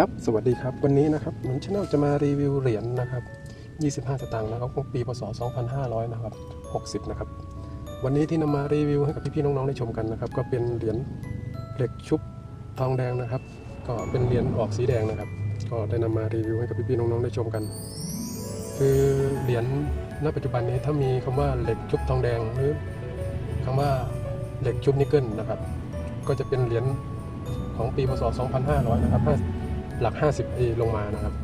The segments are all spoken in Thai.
ครับสวัสดีครับ วันนี้นะครับหมือนช anel จะมารีวิวเหรียญนะครับ 25 สตางค์นะครับของปีพศ 2500 นะครับ 60 นะครับ วันนี้ที่นำมารีวิวให้กับพี่ๆน้องๆได้ชมกันนะครับ ก็เป็นเหรียญเหล็กชุบทองแดงนะครับ ก็เป็นเหรียญออกสีแดงนะครับ ก็ได้นำมารีวิวให้กับพี่ๆน้องๆได้ชมกัน คือเหรียญณปัจจุบันนี้ถ้ามีคำว่าเหล็กชุบทองแดงหรือคำว่าเหล็กชุบนิกเกิลนะครับ ก็จะเป็นเหรียญของปีพศ 2500 นะครับ ห้าหลัก 50ปีลงมานะครับ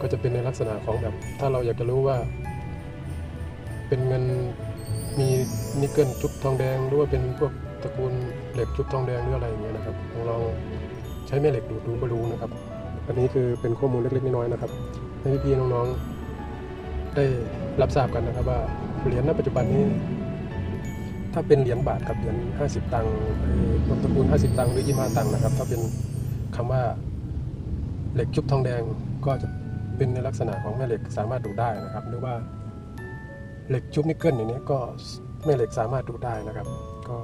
ก็จะเป็นในลักษณะของแบบ ถ้าเราอยากจะรู้ว่า เป็นเงินมีนิกเกิลชุบทองแดงหรือว่าเป็นพวกตระกูลเหล็กชุบทองแดงหรืออะไรอย่างเงี้ยนะครับลองใช้แม่เหล็กดูดดูก็รู้นะครับ อันนี้คือเป็นข้อมูลเล็กๆน้อยๆนะครับให้พี่ๆน้องๆได้รับทราบกันนะครับ ว่าเหรียญณปัจจุบันนี้ ถ้าเป็นเหรียญบาทกับเหรียญ50 ตังค์ตระกูล50 ตังค์หรือ25ตังค์นะครับ ถ้าเป็นคำว่า เหล็กชุบทองแดงก็จะเป็นในลักษณะของแม่เหล็กสามารถดูได้นะครับ หรือว่าเหล็กชุบนิกเกิลอย่างนี้ก็แม่เหล็กสามารถดูได้นะครับ ก็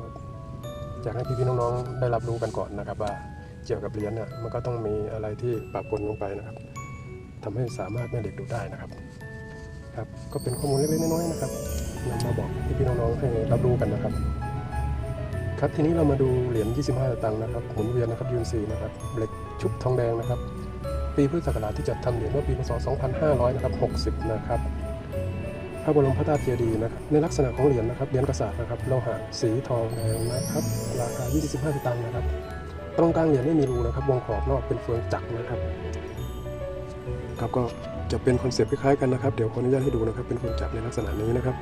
อยากให้พี่ๆน้องๆได้รับรู้กันก่อนนะครับ ว่าเกี่ยวกับเหรียญเนี่ยมันก็ต้องมีอะไรที่ปะปนลงไปนะครับทำให้สามารถแม่เหล็กดูได้นะครับครับก็เป็นข้อมูลเล็กๆน้อยๆนะครับนำมาบอกพี่ๆน้องๆให้รับรู้กันนะครับ ครับทีนี้เรามาดูเหรียญ25สตางค์นะครับหมุนเวียนนะครับยูนซีนะครับเหล็กชุบทองแดงนะครับ ปีพุทธศักราชที่จัดทำเหรียญเมื่อปีพศ 2500นะครับ60 นะครับพระบรมพระธาตุเจดีย์นะครับในลักษณะของเหรียญนะครับเหรียญกษัตริย์นะครับโลหะสีทองแดงนะครับราคา 25 สตางค์นะครับ ตรงกลางเหรียญไม่มีรูนะครับ วงขอบนอกเป็นเฟืองจักรนะครับครับก็จะเป็นคอนเซปต์คล้ายๆกันนะครับ เดี๋ยวขออนุญาตให้ดูนะครับ เป็นเฟืองจักรในลักษณะนี้นะครับ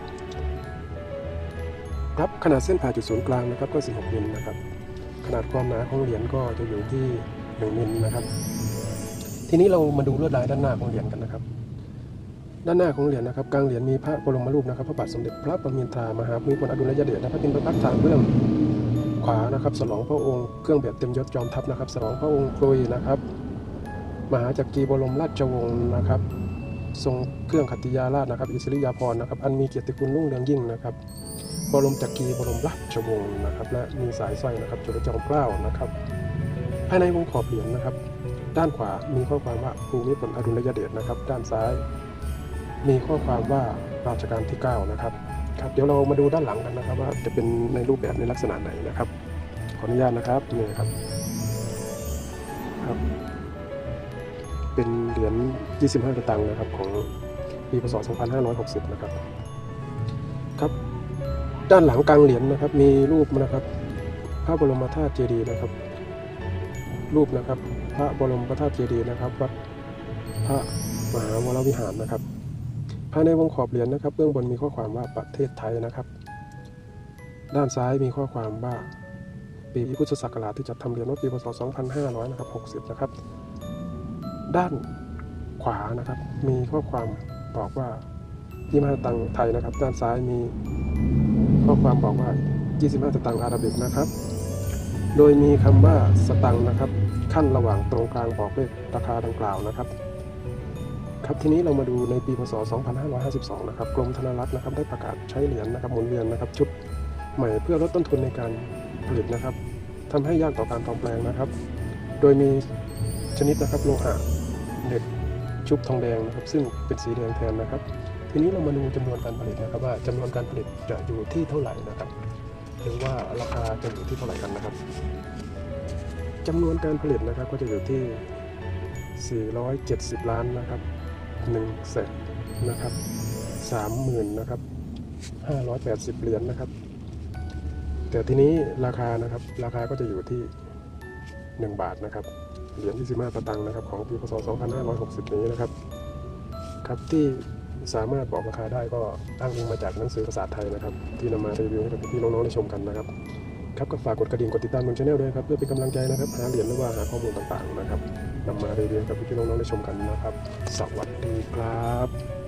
ครับขนาดเส้นผ่าจุดศูนย์กลางนะครับก็ 16มิลนะครับขนาดความหนาของเหรียญก็จะอยู่ที่ 1มิลนะครับ ทีนี้เรามาดูลวดลายด้านหน้าของเหรียญกันนะครับ ด้านหน้าของเหรียญนะครับกลางเหรียญมีพระบรมรูปนะครับ พระบาทสมเด็จพระประมินทรามหาภูมิพลอดุลยเดชและพระตินประพักตางเบื้องขวานะครับสลองพระองค์เครื่องแบบเต็มยศจอมทัพนะครับสลองพระองค์ครุยนะครับ มหาจักรีบรมราชวงศ์นะครับ ทรงเครื่องขัตติยาราชนะครับ อิสริยาภรณ์นะครับ อันมีเกียรติคุณรุ่งเรืองยิ่งนะครับบรมจักรีบรมราชวงศ์นะครับ และมีสายสร้อยนะครับจุลจอมเกล้านะครับ ภายในวงขอบเหรียญนะครับ ด้านขวามีข้อความว่าภูมิพลอดุลยเดชนะครับ ด้านซ้าย มีข้อความว่าราชการที่ 9 นะครับครับเดี๋ยวเรามาดูด้านหลังกันนะครับ ว่าจะเป็นในรูปแบบในลักษณะไหนนะครับ ขออนุญาตนะครับนี่ครับครับ เป็นเหรียญ 25สตางค์นะครับของปีพศ 2560 นะครับครับ ด้านหลังกลางเหรียญนะครับ มีรูปนะครับ พระบรมธาตุเจดีย์นะครับ รูปนะครับ พระบรมธาตุเจดีย์นะครับ วัดพระมหาวรวิหารนะครับ ภายในวงขอบเหรียญนะครับ เบื้องบนมีข้อความว่าประเทศไทยนะครับ ด้านซ้ายมีข้อความว่าปีพุทธศักราชที่จัดทำเหรียญเมื่อปีพศ 2500นะครับ60 นะครับ ด้านขวานะครับ มีข้อความบอกว่าที่มาตังไทยนะครับ ด้านซ้ายมีข้อความบอกว่า 25 สตางอาราบิกนะครับ โดยมีคำว่าสตังนะครับ ขั้นระหว่างตรงกลางบอกเลขราคาดังกล่าวนะครับ ครับทีนี้เรามาดูในปีพศ 2552 นะครับกรมธนารักษ์นะครับได้ประกาศใช้เหรียญนะครับหมุนเวียนนะครับชุดใหม่เพื่อลดต้นทุนในการผลิตนะครับทำให้ยากต่อการปลอมแปลงนะครับ โดยมีชนิดนะครับโลหะเหล็กชุบทองแดงนะครับ ซึ่งเป็นสีแดงแทนนะครับ ทีนี้เรามาดูจำนวนการผลิตนะครับ ว่าจำนวนการผลิตจะอยู่ที่เท่าไหร่นะครับ หรือว่าราคาจะอยู่ที่เท่าไหร่กันนะครับ จำนวนการผลิตนะครับก็จะอยู่ที่ 470 ล้านนะครับ1แสนนะครับ30,000นะครับ580 เหรียญนะครับ แต่ทีนี้ราคานะครับราคาก็จะอยู่ที่ 1 บาทนะครับเหรียญ25สตางค์นะครับของปีพศ 2560 นี้นะครับ ครับที่สามารถบอกราคาได้ก็อ้างอิงมาจากหนังสือภาษาไทยนะครับ ที่นำมารีวิวให้กับพี่น้องๆได้ชมกันนะครับ ครับก็ฝากกดกระดิ่งกดติดตามบนช anel ด้วยครับเพื่อเป็นกำลังใจนะครับหาเหรียญหรือว่าหาข้อมูลต่างๆนะครับนำมาเรียนกับพี่ๆน้องๆได้ชมกันนะครับ สวัสดีครับ